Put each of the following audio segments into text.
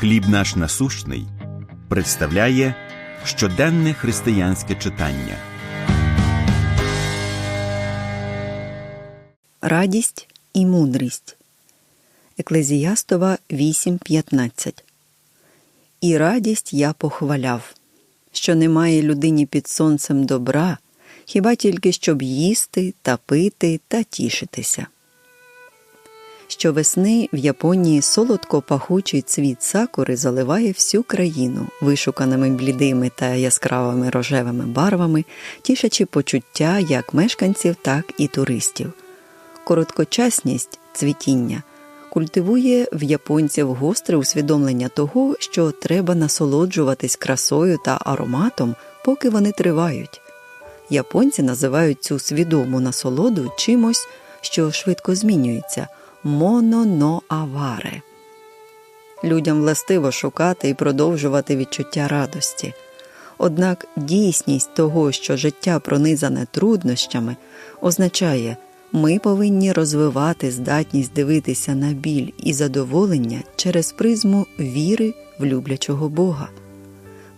Хліб наш насущний представляє щоденне християнське читання. Радість і мудрість. Еклезіастова 8.15. І радість я похваляв, що немає людині під сонцем добра, хіба тільки щоб їсти та пити та тішитися. Щовесни в Японії солодко пахучий цвіт сакури заливає всю країну вишуканими блідими та яскравими рожевими барвами, тішачи почуття як мешканців, так і туристів. Короткочасність цвітіння культивує в японців гостре усвідомлення того, що треба насолоджуватись красою та ароматом, поки вони тривають. Японці називають цю свідому насолоду чимось, що швидко змінюється мононоаваре. Людям властиво шукати і продовжувати відчуття радості. Однак дійсність того, що життя пронизане труднощами, означає, ми повинні розвивати здатність дивитися на біль і задоволення через призму віри в люблячого Бога.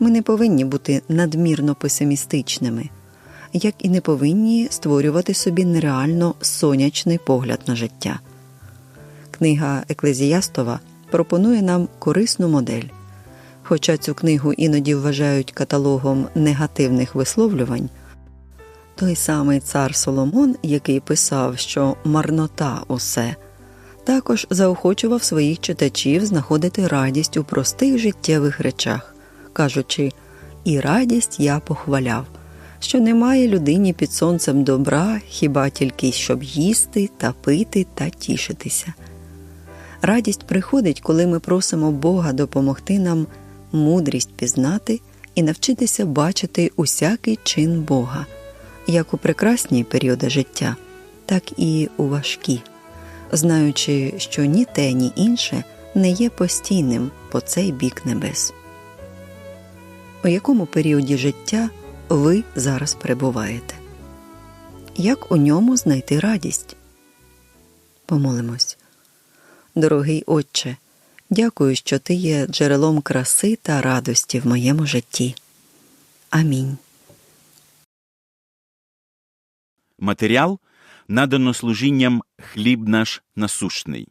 Ми не повинні бути надмірно песимістичними, як і не повинні створювати собі нереально сонячний погляд на життя. Книга Еклезіастова пропонує нам корисну модель. Хоча цю книгу іноді вважають каталогом негативних висловлювань, той самий цар Соломон, який писав, що марнота усе, також заохочував своїх читачів знаходити радість у простих життєвих речах, кажучи, і радість я похваляв, що немає людині під сонцем добра, хіба тільки щоб їсти та пити та тішитися. Радість приходить, коли ми просимо Бога допомогти нам мудрість пізнати і навчитися бачити усякий чин Бога, як у прекрасні періоди життя, так і у важкі, знаючи, що ні те, ні інше не є постійним по цей бік небес. У якому періоді життя ви зараз перебуваєте? Як у ньому знайти радість? Помолимось. Дорогий Отче, дякую, що ти є джерелом краси та радості в моєму житті. Амінь. Матеріал надано служінням хліб наш насущний.